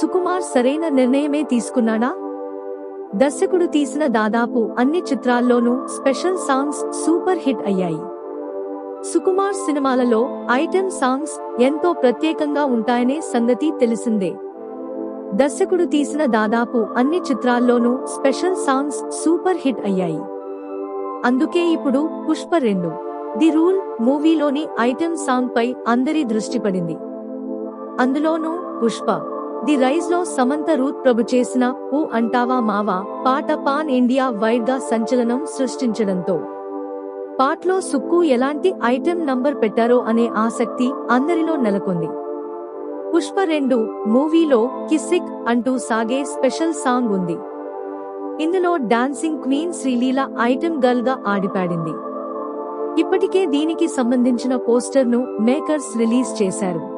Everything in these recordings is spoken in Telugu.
సుకుమార్ సరైన నిర్ణయమే తీసుకున్నాడా? దర్శకుడు తీసిన దాదాపు అన్ని చిత్రాల్లోనూ స్పెషల్ సాంగ్స్ సూపర్ హిట్ అయ్యాయి. సుకుమార్ సినిమాలలో ఐటెం సాంగ్స్ ఎంతో ప్రత్యేకంగా ఉంటాయనే సంగతి తెలిసిందే. దర్శకుడు తీసిన దాదాపు అన్ని చిత్రాల్లోనూ స్పెషల్ సాంగ్స్ సూపర్ హిట్ అయ్యాయి. అందుకే ఇప్పుడు పుష్ప రెండు ది రూల్ మూవీలోని ఐటెం సాంగ్ పై అందరి దృష్టి పడింది. అందులోనూ పుష్ప ది రైజ్లో సమంత రూత్ ప్రభు చేసిన ఊ అంటావా మావా పాట పాన్ ఇండియా వైడ్గా సంచలనం సృష్టించడంతో. పాట్లో సుక్కు ఎలాంటి ఐటెం నంబర్ పెట్టారో అనే ఆసక్తి అందరిలో నెలకొంది. పుష్ప రెండు మూవీలో కిసిక్ అంటూ సాగే స్పెషల్ సాంగ్ ఉంది. ఇందులో డాన్సింగ్ క్వీన్ శ్రీలీల ఐటెం గర్ల్గా ఆడిపాడింది. ఇప్పటికే దీనికి సంబంధించిన పోస్టర్ను మేకర్స్ రిలీజ్ చేశారు.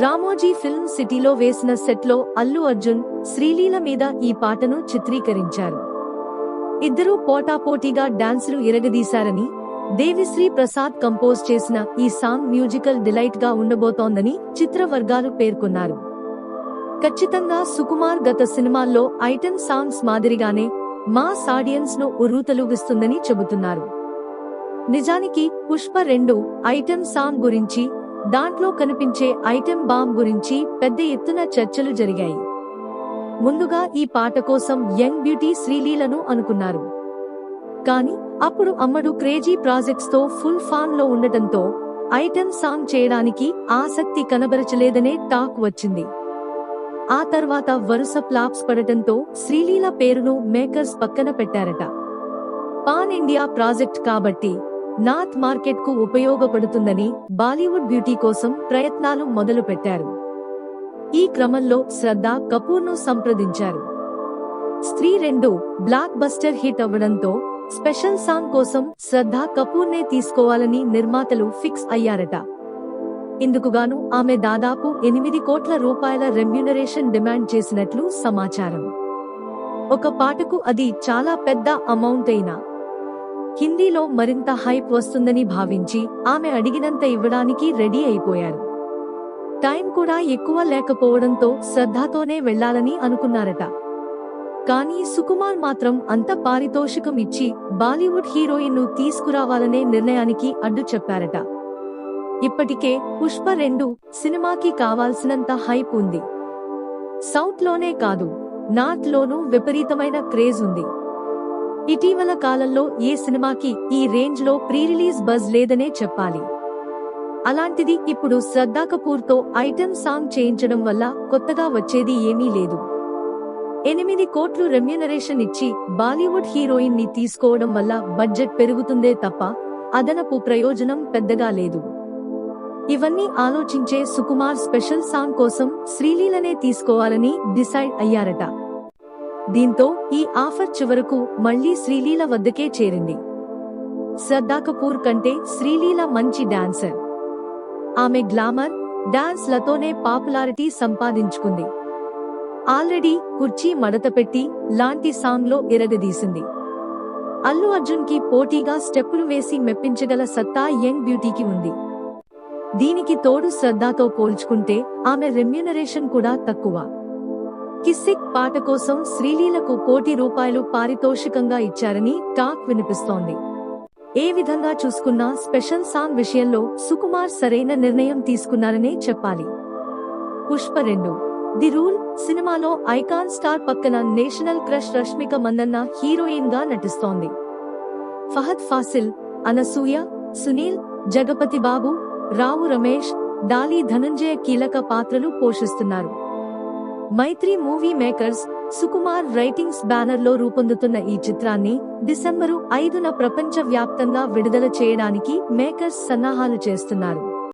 రామోజీ ఫిల్మ్ సిటీలో వేసిన సెట్లో అల్లు అర్జున్ శ్రీలీల మీద ఈ పాటను చిత్రీకరించారు. ఇద్దరూ పోటాపోటీగా డాన్సులు ఇరగదీశారని దేవిశ్రీ ప్రసాద్ కంపోజ్ చేసిన ఈ సాంగ్ మ్యూజికల్ డిలైట్గా ఉండబోతోందని చిత్ర వర్గాలు పేర్కొన్నారు. ఖచ్చితంగా సుకుమార్ గత సినిమాల్లో ఐటెం సాంగ్స్ మాదిరిగానే మాస్ ఆడియన్స్ను ఉర్రూతలూగిస్తుందని చెబుతున్నారు. నిజానికి పుష్ప రెండు ఐటెం సాంగ్ గురించి దాంట్లో కనిపించే ఐటెం బాంబ్ గురించి పెద్ద ఎత్తున చర్చలు జరిగాయి. ముందుగా ఈ పాట కోసం యంగ్ బ్యూటీ శ్రీలీలను అనుకున్నారు. కానీ అప్పుడు అమ్మడు క్రేజీ ప్రాజెక్ట్స్తో ఫుల్ ఫామ్లో ఉండటంతో ఐటెం సాంగ్ చేయడానికి ఆసక్తి కనబరచలేదనే టాక్ వచ్చింది. ఆ తర్వాత వరుస ఫ్లాప్స్ పడటంతో శ్రీలీల పేరును మేకర్స్ పక్కన పెట్టారట. పాన్ ఇండియా ప్రాజెక్ట్ కాబట్టి నార్త్ మార్కెట్కు ఉపయోగపడుతుందని బాలీవుడ్ బ్యూటీ కోసం ప్రయత్నాలు మొదలు పెట్టారు ఈ క్రమంలో శ్రద్ధ కపూర్ను సంప్రదించారు. స్త్రీ రెండు బ్లాక్ బస్టర్ హిట్ అవ్వడంతో స్పెషల్ సాంగ్ కోసం శ్రద్ధ కపూర్ నే తీసుకోవాలని నిర్మాతలు ఫిక్స్ అయ్యారట. ఇందుకుగాను ఆమె దాదాపు ఎనిమిది కోట్ల రూపాయల రెమ్యునరేషన్ డిమాండ్ చేసినట్లు సమాచారం. ఒక పాటకు అది చాలా పెద్ద అమౌంట్ అయినా హిందీలో మరింత హైప్ వస్తుందని భావించి ఆమె అడిగినంత ఇవ్వడానికి రెడీ అయిపోయారు. టైం కూడా ఎక్కువ లేకపోవడంతో శ్రద్ధతోనే వెళ్ళాలని అనుకున్నారట. కానీ సుకుమార్ మాత్రం అంత పారితోషికం ఇచ్చి బాలీవుడ్ హీరోయిన్ను తీసుకురావాలనే నిర్ణయానికి అడ్డు చెప్పారట. ఇప్పటికే పుష్ప రెండు సినిమాకి కావాల్సినంత హైప్ ఉంది. సౌత్లోనే కాదు నార్త్ లోనూ విపరీతమైన క్రేజ్ ఉంది. ఇటీవల కాలంలో ఏ సినిమాకి ఈ రేంజ్లో ప్రీ రిలీజ్ బజ్ లేదనే చెప్పాలి. అలాంటిది ఇప్పుడు శ్రద్ధా కపూర్తో ఐటెం సాంగ్ చేయించడం వల్ల కొత్తగా వచ్చేది ఏమీ లేదు. ఎనిమిది కోట్లు రెమ్యునరేషన్ ఇచ్చి బాలీవుడ్ హీరోయిన్ని తీసుకోవడం వల్ల బడ్జెట్ పెరుగుతుందే తప్ప అదనపు ప్రయోజనం పెద్దగా లేదు. ఇవన్నీ ఆలోచించే సుకుమార్ స్పెషల్ సాంగ్ కోసం శ్రీలీలనే తీసుకోవాలని డిసైడ్ అయ్యారట. దీంతో ఈ ఆఫర్ చివరకు మళ్ళీ శ్రీలీల వద్దకే చేరింది. శ్రద్ధా కపూర్ కంటే శ్రీలీల మంచి డాన్సర్. ఆమె గ్లామర్ డాన్స్ లతోనే పాపులారిటీ సంపాదించుకుంది. ఆల్రెడీ కుర్చీ మడతపెట్టి లాంటి సాంగ్లో ఇరగదీసింది అల్లు అర్జున్కి పోటీగా స్టెప్పులు వేసి మెప్పించగల సత్తా యంగ్ బ్యూటీకి ఉంది. దీనికి తోడు శ్రద్ధతో పోల్చుకుంటే ఆమె రెమ్యునరేషన్ కూడా తక్కువ. కిస్సిక్ పాట కోసం శ్రీలీలకు కోటి రూపాయలు పారితోషికంగా ఇచ్చారని టాక్ వినిపిస్తోంది. ఏ విధంగా చూసుకున్నా స్పెషల్ సాంగ్ విషయంలో సుకుమార్ సరైన నిర్ణయం తీసుకున్నారనే చెప్పాలి. పుష్ప రెండు. ది రూల్ సినిమాలో ఐకాన్ స్టార్ పక్కన నేషనల్ క్రష్ రష్మిక మందన్న హీరోయిన్గా నటిస్తోంది. ఫహద్ ఫాసిల్ అనసూయ సునీల్ జగపతి బాబు రావు రమేష్ డాలీ ధనంజయ కీలక పాత్రలు పోషిస్తున్నారు. Mythri movie makers Sukumar writings బ్యానర్లో రూపొందుతున్న ఈ చిత్రాన్ని డిసెంబరు ఐదున ప్రపంచ వ్యాప్తంగా విడుదల చేయడానికి మేకర్స్ సన్నాహాలు చేస్తున్నారు.